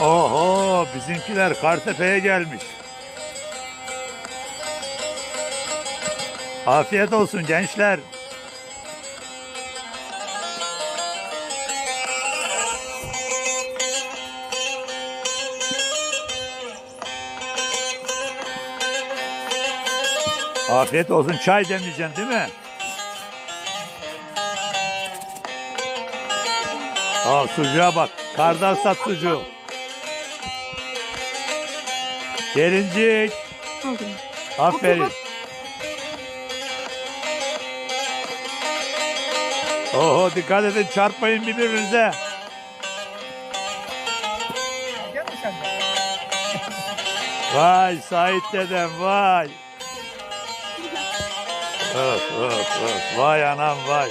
Oho bizimkiler Kartepe'ye gelmiş. Afiyet olsun gençler. Afiyet olsun. Çay demleyeceksin değil mi? Al sucuğa bak. Kardan sat sucuğu. Gelincik. Aferin. Oho dikkat edin çarpmayın birbirinize. Vay Sait dedem vay. Öf öf öf vay anam vay.